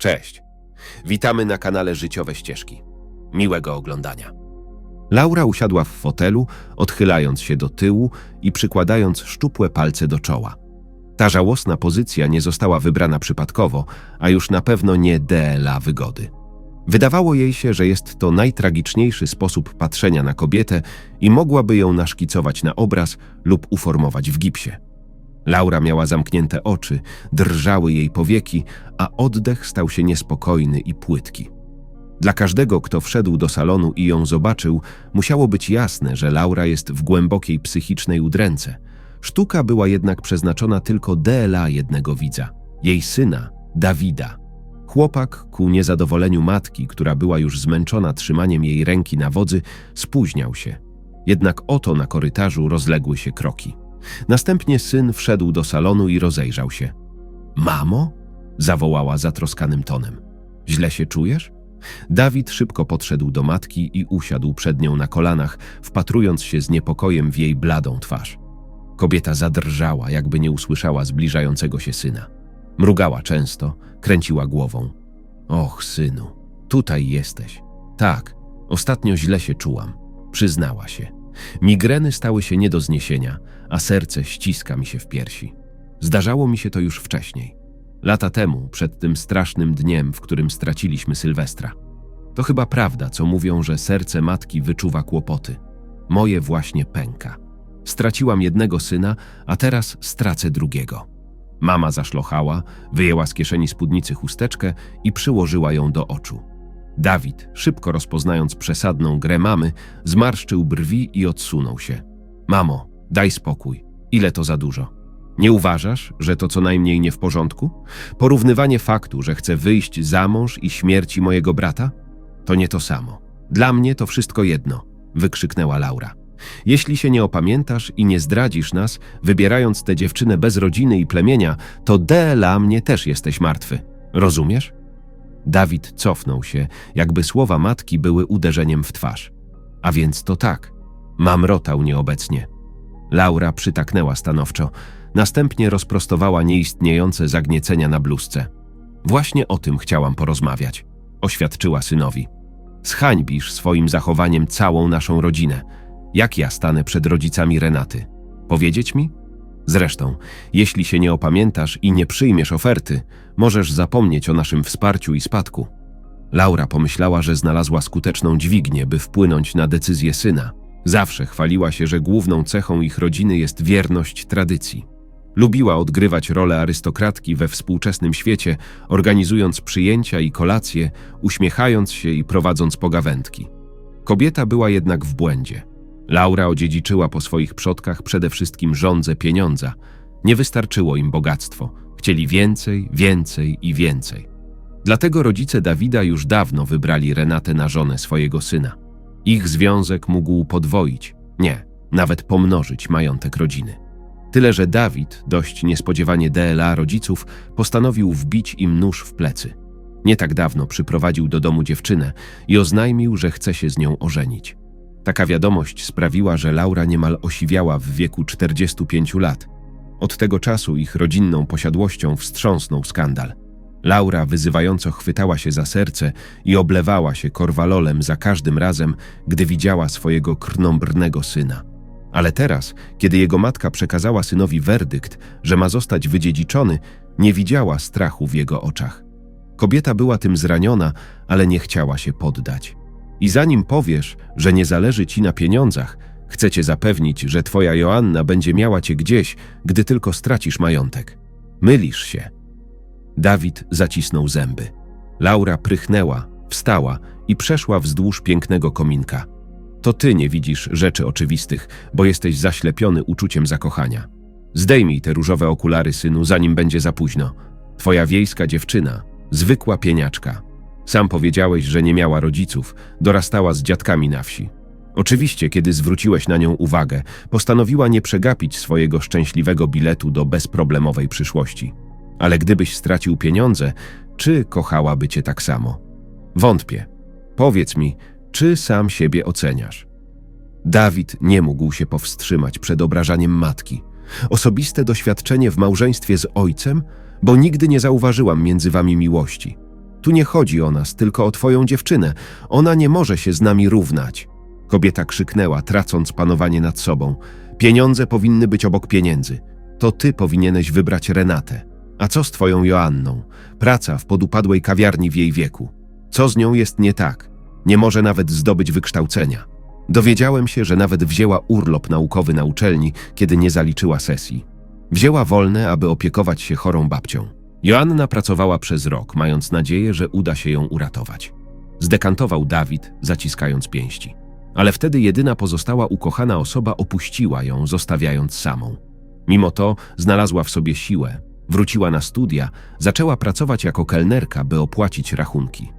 Cześć. Witamy na kanale Życiowe Ścieżki. Miłego oglądania. Laura usiadła w fotelu, odchylając się do tyłu i przykładając szczupłe palce do czoła. Ta żałosna pozycja nie została wybrana przypadkowo, a już na pewno nie dla wygody. Wydawało jej się, że jest to najtragiczniejszy sposób patrzenia na kobietę i mogłaby ją naszkicować na obraz lub uformować w gipsie. Laura miała zamknięte oczy, drżały jej powieki, a oddech stał się niespokojny i płytki. Dla każdego, kto wszedł do salonu i ją zobaczył, musiało być jasne, że Laura jest w głębokiej psychicznej udręce. Sztuka była jednak przeznaczona tylko dla jednego widza, jej syna, Dawida. Chłopak, ku niezadowoleniu matki, która była już zmęczona trzymaniem jej ręki na wodzy, spóźniał się. Jednak oto na korytarzu rozległy się kroki. Następnie syn wszedł do salonu i rozejrzał się. Mamo? zawołała zatroskanym tonem. Źle się czujesz? Dawid szybko podszedł do matki i usiadł przed nią na kolanach, wpatrując się z niepokojem w jej bladą twarz. Kobieta zadrżała, jakby nie usłyszała zbliżającego się syna. Mrugała często, kręciła głową. Och, synu, tutaj jesteś. Tak, ostatnio źle się czułam, przyznała się. Migreny stały się nie do zniesienia, a serce ściska mi się w piersi. Zdarzało mi się to już wcześniej. Lata temu, przed tym strasznym dniem, w którym straciliśmy Sylwestra. To chyba prawda, co mówią, że serce matki wyczuwa kłopoty. Moje właśnie pęka. Straciłam jednego syna, a teraz stracę drugiego. Mama zaszlochała, wyjęła z kieszeni spódnicy chusteczkę i przyłożyła ją do oczu. Dawid, szybko rozpoznając przesadną grę mamy, zmarszczył brwi i odsunął się. Mamo, daj spokój. Ile to za dużo? Nie uważasz, że to co najmniej nie w porządku? Porównywanie faktu, że chcę wyjść za mąż i śmierci mojego brata? To nie to samo. Dla mnie to wszystko jedno, wykrzyknęła Laura. Jeśli się nie opamiętasz i nie zdradzisz nas, wybierając tę dziewczynę bez rodziny i plemienia, to dla mnie też jesteś martwy. Rozumiesz? Dawid cofnął się, jakby słowa matki były uderzeniem w twarz. A więc to tak. Mamrotał nieobecnie. Laura przytaknęła stanowczo, następnie rozprostowała nieistniejące zagniecenia na bluzce. Właśnie o tym chciałam porozmawiać, oświadczyła synowi. Zhańbisz swoim zachowaniem całą naszą rodzinę. Jak ja stanę przed rodzicami Renaty? Powiedzieć mi? Zresztą, jeśli się nie opamiętasz i nie przyjmiesz oferty, możesz zapomnieć o naszym wsparciu i spadku. Laura pomyślała, że znalazła skuteczną dźwignię, by wpłynąć na decyzję syna. Zawsze chwaliła się, że główną cechą ich rodziny jest wierność tradycji. Lubiła odgrywać rolę arystokratki we współczesnym świecie, organizując przyjęcia i kolacje, uśmiechając się i prowadząc pogawędki. Kobieta była jednak w błędzie. Laura odziedziczyła po swoich przodkach przede wszystkim żądze pieniądza. Nie wystarczyło im bogactwo. Chcieli więcej, więcej i więcej. Dlatego rodzice Dawida już dawno wybrali Renatę na żonę swojego syna. Ich związek mógł podwoić, nie, nawet pomnożyć majątek rodziny. Tyle, że Dawid, dość niespodziewanie DLA rodziców, postanowił wbić im nóż w plecy. Nie tak dawno przyprowadził do domu dziewczynę i oznajmił, że chce się z nią ożenić. Taka wiadomość sprawiła, że Laura niemal osiwiała w wieku 45 lat. Od tego czasu ich rodzinną posiadłością wstrząsnął skandal. Laura wyzywająco chwytała się za serce i oblewała się korwalolem za każdym razem, gdy widziała swojego krnąbrnego syna. Ale teraz, kiedy jego matka przekazała synowi werdykt, że ma zostać wydziedziczony, nie widziała strachu w jego oczach. Kobieta była tym zraniona, ale nie chciała się poddać. I zanim powiesz, że nie zależy ci na pieniądzach, chcę cię zapewnić, że twoja Joanna będzie miała cię gdzieś, gdy tylko stracisz majątek. Mylisz się. Dawid zacisnął zęby. Laura prychnęła, wstała i przeszła wzdłuż pięknego kominka. To ty nie widzisz rzeczy oczywistych, bo jesteś zaślepiony uczuciem zakochania. Zdejmij te różowe okulary, synu, zanim będzie za późno. Twoja wiejska dziewczyna, zwykła pieniaczka. Sam powiedziałeś, że nie miała rodziców, dorastała z dziadkami na wsi. Oczywiście, kiedy zwróciłeś na nią uwagę, postanowiła nie przegapić swojego szczęśliwego biletu do bezproblemowej przyszłości. Ale gdybyś stracił pieniądze, czy kochałaby cię tak samo? Wątpię. Powiedz mi, czy sam siebie oceniasz? Dawid nie mógł się powstrzymać przed obrażaniem matki. Osobiste doświadczenie w małżeństwie z ojcem, bo nigdy nie zauważyłam między wami miłości. Tu nie chodzi o nas, tylko o twoją dziewczynę. Ona nie może się z nami równać. Kobieta krzyknęła, tracąc panowanie nad sobą. Pieniądze powinny być obok pieniędzy. To ty powinieneś wybrać Renatę. A co z twoją Joanną? Praca w podupadłej kawiarni w jej wieku. Co z nią jest nie tak? Nie może nawet zdobyć wykształcenia. Dowiedziałem się, że nawet wzięła urlop naukowy na uczelni, kiedy nie zaliczyła sesji. Wzięła wolne, aby opiekować się chorą babcią. Joanna pracowała przez rok, mając nadzieję, że uda się ją uratować. Zdekantował Dawid, zaciskając pięści. Ale wtedy jedyna pozostała ukochana osoba opuściła ją, zostawiając samą. Mimo to znalazła w sobie siłę, wróciła na studia, zaczęła pracować jako kelnerka, by opłacić rachunki.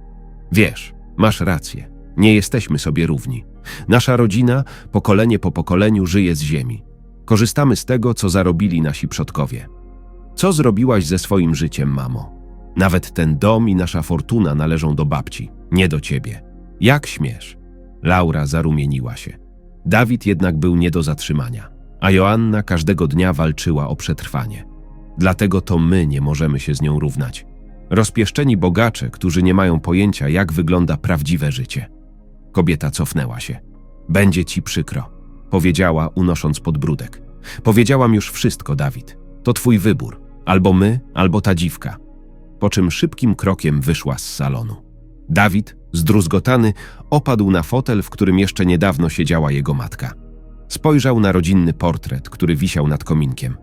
Wiesz, masz rację, nie jesteśmy sobie równi. Nasza rodzina, pokolenie po pokoleniu, żyje z ziemi. Korzystamy z tego, co zarobili nasi przodkowie. Co zrobiłaś ze swoim życiem, mamo? Nawet ten dom i nasza fortuna należą do babci, nie do ciebie. Jak śmiesz? Laura zarumieniła się. Dawid jednak był nie do zatrzymania, a Joanna każdego dnia walczyła o przetrwanie. Dlatego to my nie możemy się z nią równać. Rozpieszczeni bogacze, którzy nie mają pojęcia, jak wygląda prawdziwe życie. Kobieta cofnęła się. Będzie ci przykro, powiedziała, unosząc podbródek. Powiedziałam już wszystko, Dawid. To twój wybór. Albo my, albo ta dziwka. Po czym szybkim krokiem wyszła z salonu. Dawid, zdruzgotany, opadł na fotel, w którym jeszcze niedawno siedziała jego matka. Spojrzał na rodzinny portret, który wisiał nad kominkiem.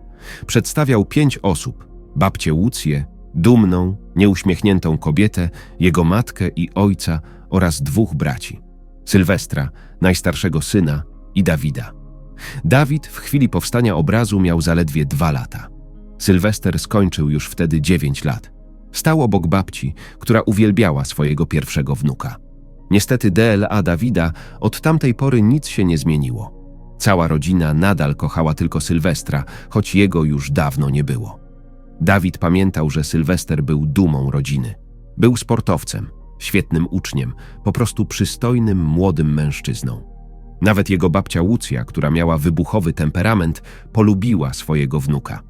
Przedstawiał pięć osób: babcię Łucję, dumną, nieuśmiechniętą kobietę, jego matkę i ojca oraz dwóch braci: Sylwestra, najstarszego syna, i Dawida. Dawid w chwili powstania obrazu miał zaledwie dwa lata. Sylwester skończył już wtedy dziewięć lat. Stał obok babci, która uwielbiała swojego pierwszego wnuka. Niestety DLA Dawida od tamtej pory nic się nie zmieniło. Cała rodzina nadal kochała tylko Sylwestra, choć jego już dawno nie było. Dawid pamiętał, że Sylwester był dumą rodziny. Był sportowcem, świetnym uczniem, po prostu przystojnym, młodym mężczyzną. Nawet jego babcia Łucja, która miała wybuchowy temperament, polubiła swojego wnuka.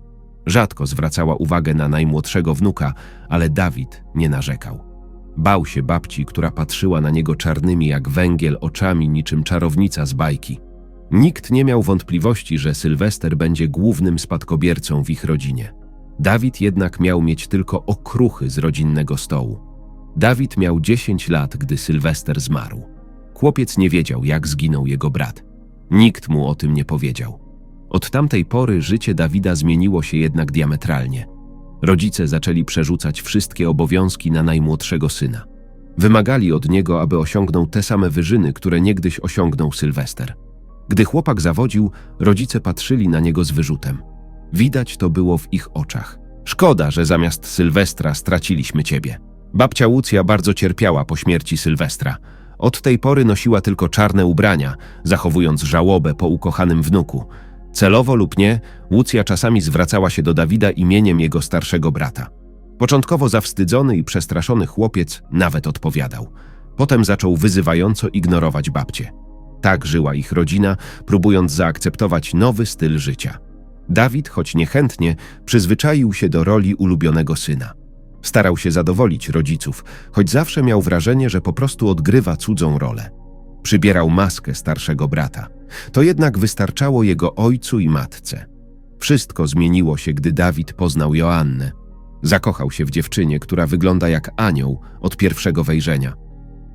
Rzadko zwracała uwagę na najmłodszego wnuka, ale Dawid nie narzekał. Bał się babci, która patrzyła na niego czarnymi jak węgiel oczami niczym czarownica z bajki. Nikt nie miał wątpliwości, że Sylwester będzie głównym spadkobiercą w ich rodzinie. Dawid jednak miał mieć tylko okruchy z rodzinnego stołu. Dawid miał 10 lat, gdy Sylwester zmarł. Chłopiec nie wiedział, jak zginął jego brat. Nikt mu o tym nie powiedział. Od tamtej pory życie Dawida zmieniło się jednak diametralnie. Rodzice zaczęli przerzucać wszystkie obowiązki na najmłodszego syna. Wymagali od niego, aby osiągnął te same wyżyny, które niegdyś osiągnął Sylwester. Gdy chłopak zawodził, rodzice patrzyli na niego z wyrzutem. Widać to było w ich oczach. Szkoda, że zamiast Sylwestra straciliśmy ciebie. Babcia Łucja bardzo cierpiała po śmierci Sylwestra. Od tej pory nosiła tylko czarne ubrania, zachowując żałobę po ukochanym wnuku. Celowo lub nie, Łucja czasami zwracała się do Dawida imieniem jego starszego brata. Początkowo zawstydzony i przestraszony chłopiec nawet odpowiadał. Potem zaczął wyzywająco ignorować babcię. Tak żyła ich rodzina, próbując zaakceptować nowy styl życia. Dawid, choć niechętnie, przyzwyczaił się do roli ulubionego syna. Starał się zadowolić rodziców, choć zawsze miał wrażenie, że po prostu odgrywa cudzą rolę. Przybierał maskę starszego brata. To jednak wystarczało jego ojcu i matce. Wszystko zmieniło się, gdy Dawid poznał Joannę. Zakochał się w dziewczynie, która wygląda jak anioł od pierwszego wejrzenia.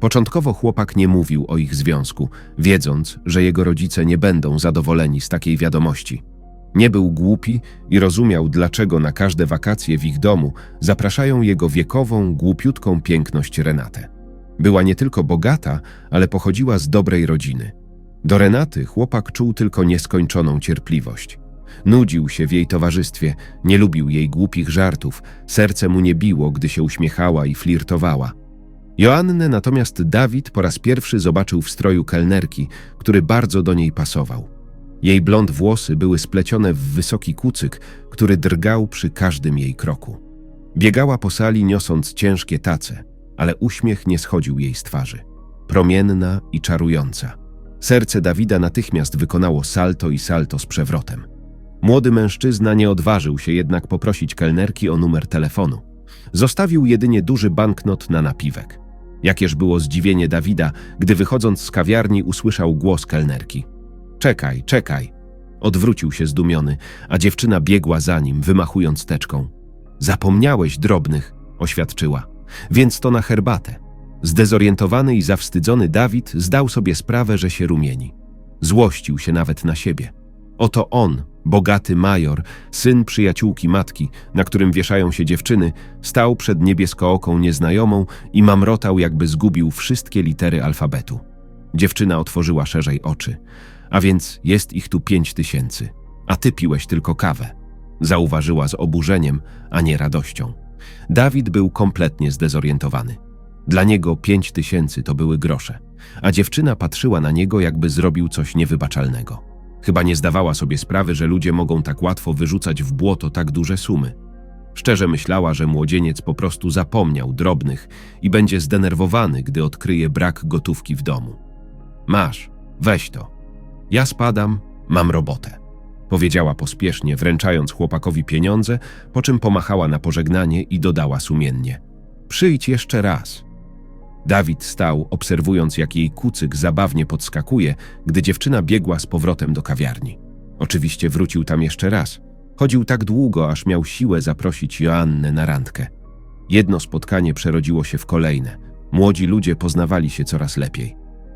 Początkowo chłopak nie mówił o ich związku, wiedząc, że jego rodzice nie będą zadowoleni z takiej wiadomości. Nie był głupi i rozumiał, dlaczego na każde wakacje w ich domu zapraszają jego wiekową, głupiutką piękność Renatę. Była nie tylko bogata, ale pochodziła z dobrej rodziny. Do Renaty chłopak czuł tylko nieskończoną cierpliwość. Nudził się w jej towarzystwie, nie lubił jej głupich żartów, serce mu nie biło, gdy się uśmiechała i flirtowała. Joannę natomiast Dawid po raz pierwszy zobaczył w stroju kelnerki, który bardzo do niej pasował. Jej blond włosy były splecione w wysoki kucyk, który drgał przy każdym jej kroku. Biegała po sali niosąc ciężkie tace, ale uśmiech nie schodził jej z twarzy. Promienna i czarująca. Serce Dawida natychmiast wykonało salto i salto z przewrotem. Młody mężczyzna nie odważył się jednak poprosić kelnerki o numer telefonu. Zostawił jedynie duży banknot na napiwek. Jakież było zdziwienie Dawida, gdy wychodząc z kawiarni usłyszał głos kelnerki. Czekaj, czekaj. Odwrócił się zdumiony, a dziewczyna biegła za nim, wymachując teczką. Zapomniałeś drobnych, oświadczyła. Więc to na herbatę. Zdezorientowany i zawstydzony Dawid zdał sobie sprawę, że się rumieni. Złościł się nawet na siebie. Oto on, bogaty major, syn przyjaciółki matki, na którym wieszają się dziewczyny, stał przed niebieskooką nieznajomą i mamrotał, jakby zgubił wszystkie litery alfabetu. Dziewczyna otworzyła szerzej oczy. A więc jest ich tu pięć tysięcy, a ty piłeś tylko kawę. Zauważyła z oburzeniem, a nie radością. Dawid był kompletnie zdezorientowany. Dla niego pięć tysięcy to były grosze, a dziewczyna patrzyła na niego, jakby zrobił coś niewybaczalnego. Chyba nie zdawała sobie sprawy, że ludzie mogą tak łatwo wyrzucać w błoto tak duże sumy. Szczerze myślała, że młodzieniec po prostu zapomniał drobnych i będzie zdenerwowany, gdy odkryje brak gotówki w domu. Masz, weź to. Ja spadam, mam robotę. Powiedziała pospiesznie, wręczając chłopakowi pieniądze, po czym pomachała na pożegnanie i dodała sumiennie. Przyjdź jeszcze raz. Dawid stał, obserwując, jak jej kucyk zabawnie podskakuje, gdy dziewczyna biegła z powrotem do kawiarni. Oczywiście wrócił tam jeszcze raz. Chodził tak długo, aż miał siłę zaprosić Joannę na randkę. Jedno spotkanie przerodziło się w kolejne. Młodzi ludzie poznawali się coraz lepiej.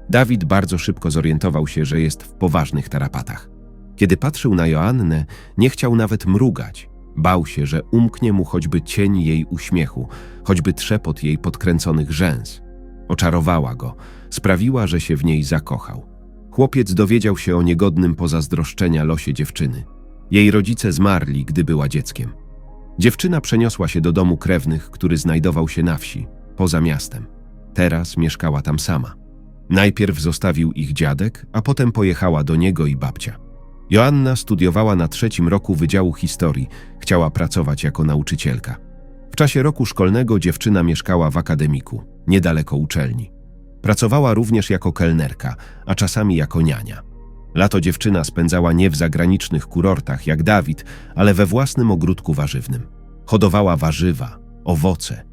Dawid bardzo szybko zorientował się, że jest w poważnych tarapatach. Kiedy patrzył na Joannę, nie chciał nawet mrugać. Bał się, że umknie mu choćby cień jej uśmiechu, choćby trzepot jej podkręconych rzęs. Oczarowała go, sprawiła, że się w niej zakochał. Chłopiec dowiedział się o niegodnym pozazdroszczenia losie dziewczyny. Jej rodzice zmarli, gdy była dzieckiem. Dziewczyna przeniosła się do domu krewnych, który znajdował się na wsi, poza miastem. Teraz mieszkała tam sama. Najpierw zostawił ich dziadek, a potem pojechała do niego i babcia. Joanna studiowała na trzecim roku Wydziału Historii, chciała pracować jako nauczycielka. W czasie roku szkolnego dziewczyna mieszkała w akademiku, niedaleko uczelni. Pracowała również jako kelnerka, a czasami jako niania. Lato dziewczyna spędzała nie w zagranicznych kurortach jak Dawid, ale we własnym ogródku warzywnym. Hodowała warzywa, owoce.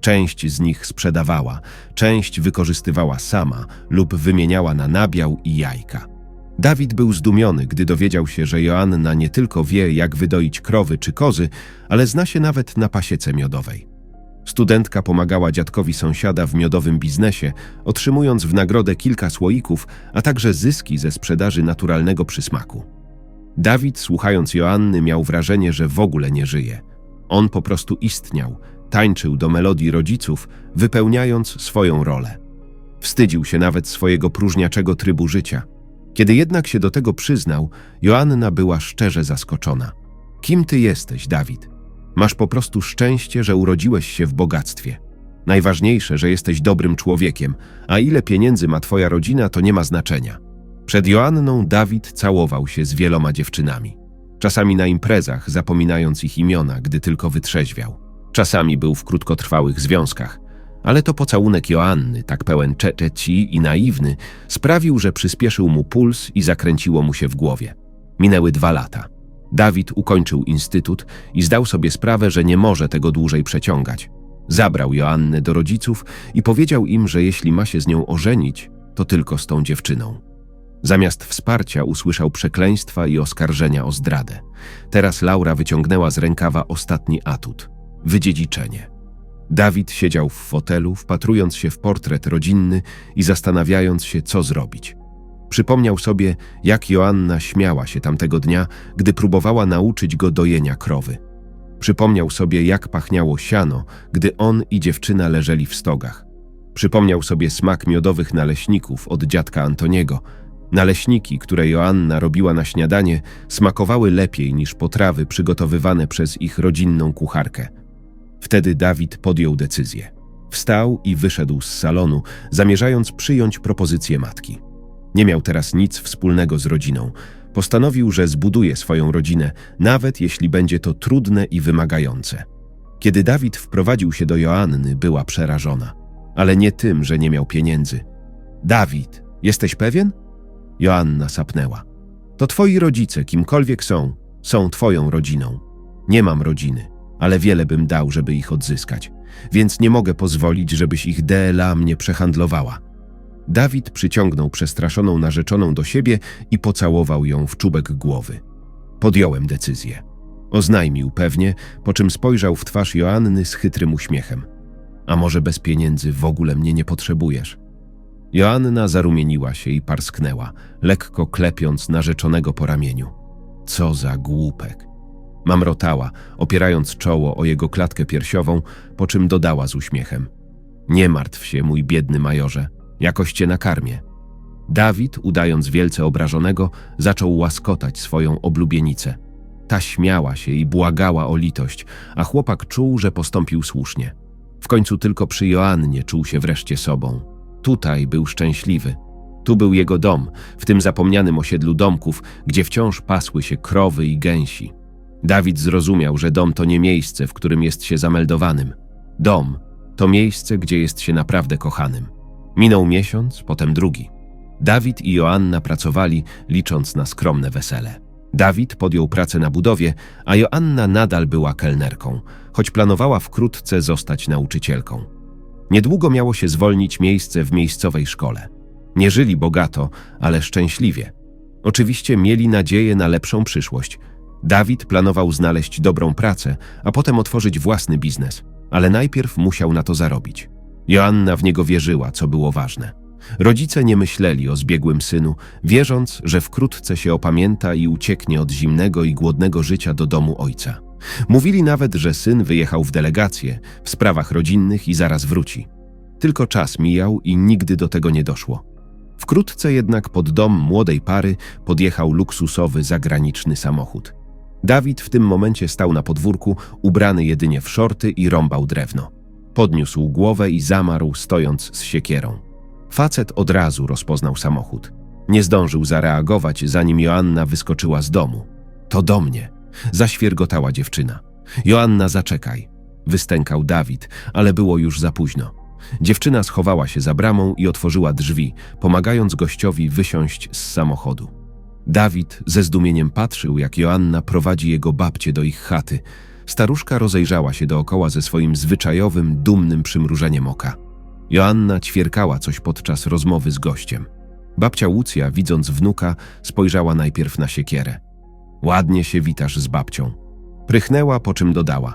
Część z nich sprzedawała, część wykorzystywała sama lub wymieniała na nabiał i jajka. Dawid był zdumiony, gdy dowiedział się, że Joanna nie tylko wie, jak wydoić krowy czy kozy, ale zna się nawet na pasiece miodowej. Studentka pomagała dziadkowi sąsiada w miodowym biznesie, otrzymując w nagrodę kilka słoików, a także zyski ze sprzedaży naturalnego przysmaku. Dawid, słuchając Joanny, miał wrażenie, że w ogóle nie żyje. On po prostu istniał, tańczył do melodii rodziców, wypełniając swoją rolę. Wstydził się nawet swojego próżniaczego trybu życia. Kiedy jednak się do tego przyznał, Joanna była szczerze zaskoczona. Kim ty jesteś, Dawid? Masz po prostu szczęście, że urodziłeś się w bogactwie. Najważniejsze, że jesteś dobrym człowiekiem, a ile pieniędzy ma twoja rodzina, to nie ma znaczenia. Przed Joanną Dawid całował się z wieloma dziewczynami. Czasami na imprezach, zapominając ich imiona, gdy tylko wytrzeźwiał. Czasami był w krótkotrwałych związkach, ale to pocałunek Joanny, tak pełen czeczeci i naiwny, sprawił, że przyspieszył mu puls i zakręciło mu się w głowie. Minęły dwa lata. Dawid ukończył instytut i zdał sobie sprawę, że nie może tego dłużej przeciągać. Zabrał Joannę do rodziców i powiedział im, że jeśli ma się z nią ożenić, to tylko z tą dziewczyną. Zamiast wsparcia usłyszał przekleństwa i oskarżenia o zdradę. Teraz Laura wyciągnęła z rękawa ostatni atut wydziedziczenie. Dawid siedział w fotelu, wpatrując się w portret rodzinny i zastanawiając się, co zrobić. Przypomniał sobie, jak Joanna śmiała się tamtego dnia, gdy próbowała nauczyć go dojenia krowy. Przypomniał sobie, jak pachniało siano, gdy on i dziewczyna leżeli w stogach. Przypomniał sobie smak miodowych naleśników od dziadka Antoniego. Naleśniki, które Joanna robiła na śniadanie, smakowały lepiej niż potrawy przygotowywane przez ich rodzinną kucharkę. Wtedy Dawid podjął decyzję. Wstał i wyszedł z salonu, zamierzając przyjąć propozycję matki. Nie miał teraz nic wspólnego z rodziną. Postanowił, że zbuduje swoją rodzinę, nawet jeśli będzie to trudne i wymagające. Kiedy Dawid wprowadził się do Joanny, była przerażona, ale nie tym, że nie miał pieniędzy. Dawid, jesteś pewien? Joanna sapnęła. To twoi rodzice, kimkolwiek są, są twoją rodziną. Nie mam rodziny. ale wiele bym dał, żeby ich odzyskać, więc nie mogę pozwolić, żebyś ich DLA mnie przehandlowała. Dawid przyciągnął przestraszoną narzeczoną do siebie i pocałował ją w czubek głowy. Podjąłem decyzję. Oznajmił pewnie, po czym spojrzał w twarz Joanny z chytrym uśmiechem. A może bez pieniędzy w ogóle mnie nie potrzebujesz? Joanna zarumieniła się i parsknęła, lekko klepiąc narzeczonego po ramieniu. Co za głupek. Mamrotała, opierając czoło o jego klatkę piersiową, po czym dodała z uśmiechem. Nie martw się, mój biedny majorze, jakoś cię nakarmię. Dawid, udając wielce obrażonego, zaczął łaskotać swoją oblubienicę. Ta śmiała się i błagała o litość, a chłopak czuł, że postąpił słusznie. W końcu tylko przy Joannie czuł się wreszcie sobą. Tutaj był szczęśliwy. Tu był jego dom, w tym zapomnianym osiedlu domków, gdzie wciąż pasły się krowy i gęsi. Dawid zrozumiał, że dom to nie miejsce, w którym jest się zameldowanym. Dom to miejsce, gdzie jest się naprawdę kochanym. Minął miesiąc, potem drugi. Dawid i Joanna pracowali, licząc na skromne wesele. Dawid podjął pracę na budowie, a Joanna nadal była kelnerką, choć planowała wkrótce zostać nauczycielką. Niedługo miało się zwolnić miejsce w miejscowej szkole. Nie żyli bogato, ale szczęśliwie. Oczywiście mieli nadzieję na lepszą przyszłość. Dawid planował znaleźć dobrą pracę, a potem otworzyć własny biznes, ale najpierw musiał na to zarobić. Joanna w niego wierzyła, co było ważne. Rodzice nie myśleli o zbiegłym synu, wierząc, że wkrótce się opamięta i ucieknie od zimnego i głodnego życia do domu ojca. Mówili nawet, że syn wyjechał w delegację, w sprawach rodzinnych i zaraz wróci. Tylko czas mijał i nigdy do tego nie doszło. Wkrótce jednak pod dom młodej pary podjechał luksusowy zagraniczny samochód. Dawid w tym momencie stał na podwórku, ubrany jedynie w szorty i rąbał drewno. Podniósł głowę i zamarł, stojąc z siekierą. Facet od razu rozpoznał samochód. Nie zdążył zareagować, zanim Joanna wyskoczyła z domu. To do mnie, zaświergotała dziewczyna. Joanna, zaczekaj, wystękał Dawid, ale było już za późno. Dziewczyna schowała się za bramą i otworzyła drzwi, pomagając gościowi wysiąść z samochodu. Dawid ze zdumieniem patrzył, jak Joanna prowadzi jego babcię do ich chaty. Staruszka rozejrzała się dookoła ze swoim zwyczajowym, dumnym przymrużeniem oka. Joanna ćwierkała coś podczas rozmowy z gościem. Babcia Łucja, widząc wnuka, spojrzała najpierw na siekierę. Ładnie się witasz z babcią. Prychnęła, po czym dodała.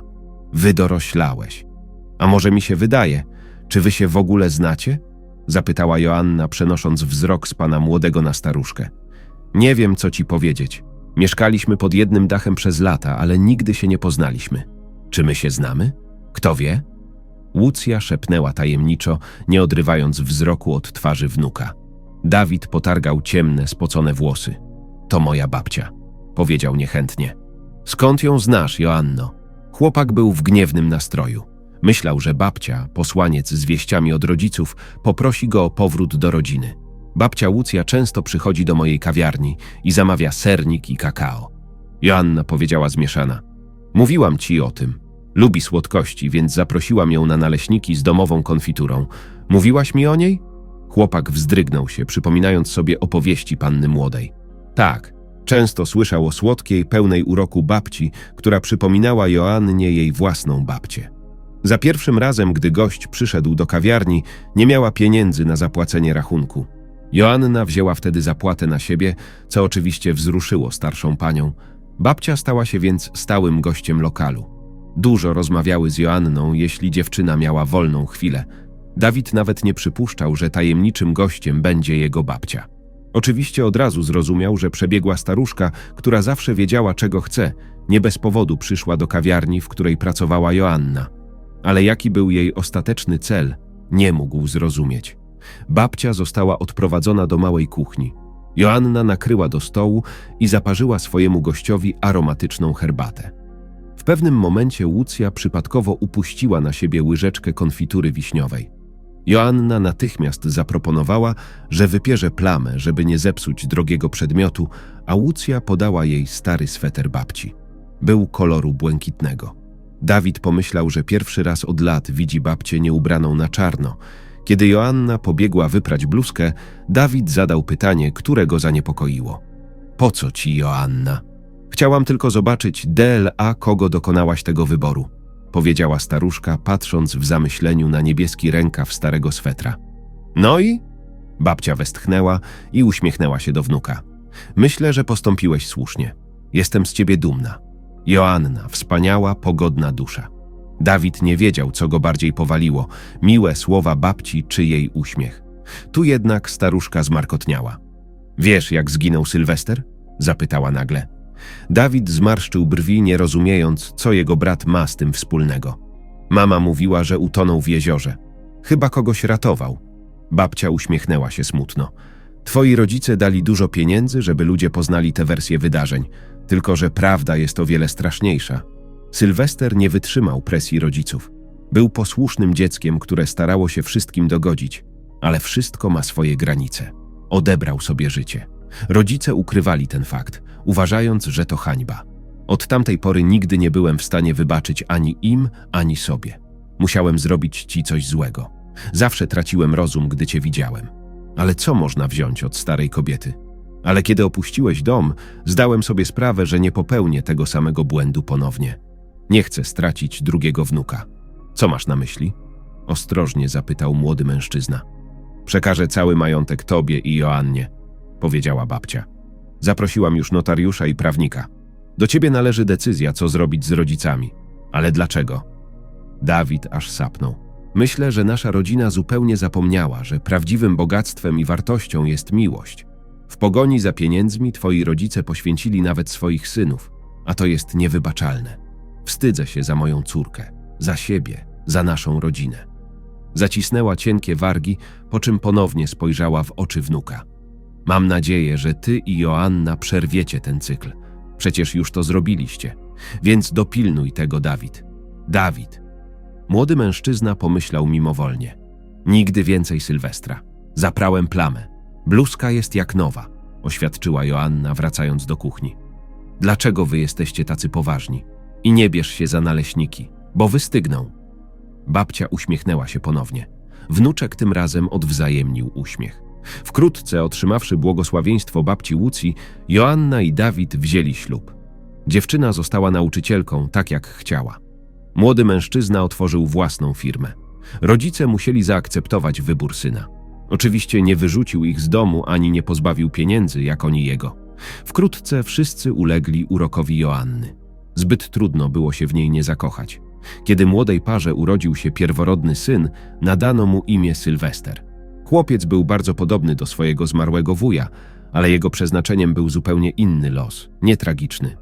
Wydoroślałeś. A może mi się wydaje, czy wy się w ogóle znacie? Zapytała Joanna, przenosząc wzrok z pana młodego na staruszkę. Nie wiem, co ci powiedzieć. Mieszkaliśmy pod jednym dachem przez lata, ale nigdy się nie poznaliśmy. Czy my się znamy? Kto wie? Łucja szepnęła tajemniczo, nie odrywając wzroku od twarzy wnuka. Dawid potargał ciemne, spocone włosy. To moja babcia, powiedział niechętnie. Skąd ją znasz, Joanno? Chłopak był w gniewnym nastroju. Myślał, że babcia, posłaniec z wieściami od rodziców, poprosi go o powrót do rodziny. Babcia Łucja często przychodzi do mojej kawiarni i zamawia sernik i kakao. Joanna powiedziała zmieszana. Mówiłam ci o tym. Lubi słodkości, więc zaprosiłam ją na naleśniki z domową konfiturą. Mówiłaś mi o niej? Chłopak wzdrygnął się, przypominając sobie opowieści panny młodej. Tak, często słyszał o słodkiej, pełnej uroku babci, która przypominała Joannie jej własną babcię. Za pierwszym razem, gdy gość przyszedł do kawiarni, nie miała pieniędzy na zapłacenie rachunku. Joanna wzięła wtedy zapłatę na siebie, co oczywiście wzruszyło starszą panią. Babcia stała się więc stałym gościem lokalu. Dużo rozmawiały z Joanną, jeśli dziewczyna miała wolną chwilę. Dawid nawet nie przypuszczał, że tajemniczym gościem będzie jego babcia. Oczywiście od razu zrozumiał, że przebiegła staruszka, która zawsze wiedziała, czego chce, nie bez powodu przyszła do kawiarni, w której pracowała Joanna. Ale jaki był jej ostateczny cel, nie mógł zrozumieć. Babcia została odprowadzona do małej kuchni. Joanna nakryła do stołu i zaparzyła swojemu gościowi aromatyczną herbatę. W pewnym momencie Łucja przypadkowo upuściła na siebie łyżeczkę konfitury wiśniowej. Joanna natychmiast zaproponowała, że wypierze plamę, żeby nie zepsuć drogiego przedmiotu, a Łucja podała jej stary sweter babci. Był koloru błękitnego. Dawid pomyślał, że pierwszy raz od lat widzi babcię nieubraną na czarno. Kiedy Joanna pobiegła wyprać bluzkę, Dawid zadał pytanie, które go zaniepokoiło. Po co ci, Joanna? Chciałam tylko zobaczyć DLA, kogo dokonałaś tego wyboru, powiedziała staruszka, patrząc w zamyśleniu na niebieski rękaw starego swetra. No i? Babcia westchnęła i uśmiechnęła się do wnuka. Myślę, że postąpiłeś słusznie. Jestem z ciebie dumna. Joanna, wspaniała, pogodna dusza. Dawid nie wiedział, co go bardziej powaliło miłe słowa babci czy jej uśmiech. Tu jednak staruszka zmarkotniała. Wiesz, jak zginął Sylwester? zapytała nagle. Dawid zmarszczył brwi, nie rozumiejąc, co jego brat ma z tym wspólnego. Mama mówiła, że utonął w jeziorze. Chyba kogoś ratował. Babcia uśmiechnęła się smutno. Twoi rodzice dali dużo pieniędzy, żeby ludzie poznali tę wersję wydarzeń, tylko że prawda jest o wiele straszniejsza. Sylwester nie wytrzymał presji rodziców. Był posłusznym dzieckiem, które starało się wszystkim dogodzić, ale wszystko ma swoje granice. Odebrał sobie życie. Rodzice ukrywali ten fakt, uważając, że to hańba. Od tamtej pory nigdy nie byłem w stanie wybaczyć ani im, ani sobie. Musiałem zrobić ci coś złego. Zawsze traciłem rozum, gdy cię widziałem. Ale co można wziąć od starej kobiety? Ale kiedy opuściłeś dom, zdałem sobie sprawę, że nie popełnię tego samego błędu ponownie. Nie chcę stracić drugiego wnuka. Co masz na myśli? Ostrożnie zapytał młody mężczyzna. Przekażę cały majątek tobie i Joannie, powiedziała babcia. Zaprosiłam już notariusza i prawnika. Do ciebie należy decyzja, co zrobić z rodzicami. Ale dlaczego? Dawid aż sapnął. Myślę, że nasza rodzina zupełnie zapomniała, że prawdziwym bogactwem i wartością jest miłość. W pogoni za pieniędzmi twoi rodzice poświęcili nawet swoich synów, a to jest niewybaczalne. Wstydzę się za moją córkę, za siebie, za naszą rodzinę. Zacisnęła cienkie wargi, po czym ponownie spojrzała w oczy wnuka. Mam nadzieję, że ty i Joanna przerwiecie ten cykl. Przecież już to zrobiliście. Więc dopilnuj tego, Dawid. Dawid. Młody mężczyzna pomyślał mimowolnie. Nigdy więcej Sylwestra. Zaprałem plamę. Bluzka jest jak nowa, oświadczyła Joanna, wracając do kuchni. Dlaczego wy jesteście tacy poważni? I nie bierz się za naleśniki, bo wystygną. Babcia uśmiechnęła się ponownie. Wnuczek tym razem odwzajemnił uśmiech. Wkrótce, otrzymawszy błogosławieństwo babci Łucji, Joanna i Dawid wzięli ślub. Dziewczyna została nauczycielką, tak jak chciała. Młody mężczyzna otworzył własną firmę. Rodzice musieli zaakceptować wybór syna. Oczywiście nie wyrzucił ich z domu ani nie pozbawił pieniędzy, jak oni jego. Wkrótce wszyscy ulegli urokowi Joanny. Zbyt trudno było się w niej nie zakochać. Kiedy młodej parze urodził się pierworodny syn, nadano mu imię Sylwester. Chłopiec był bardzo podobny do swojego zmarłego wuja, ale jego przeznaczeniem był zupełnie inny los, nie tragiczny,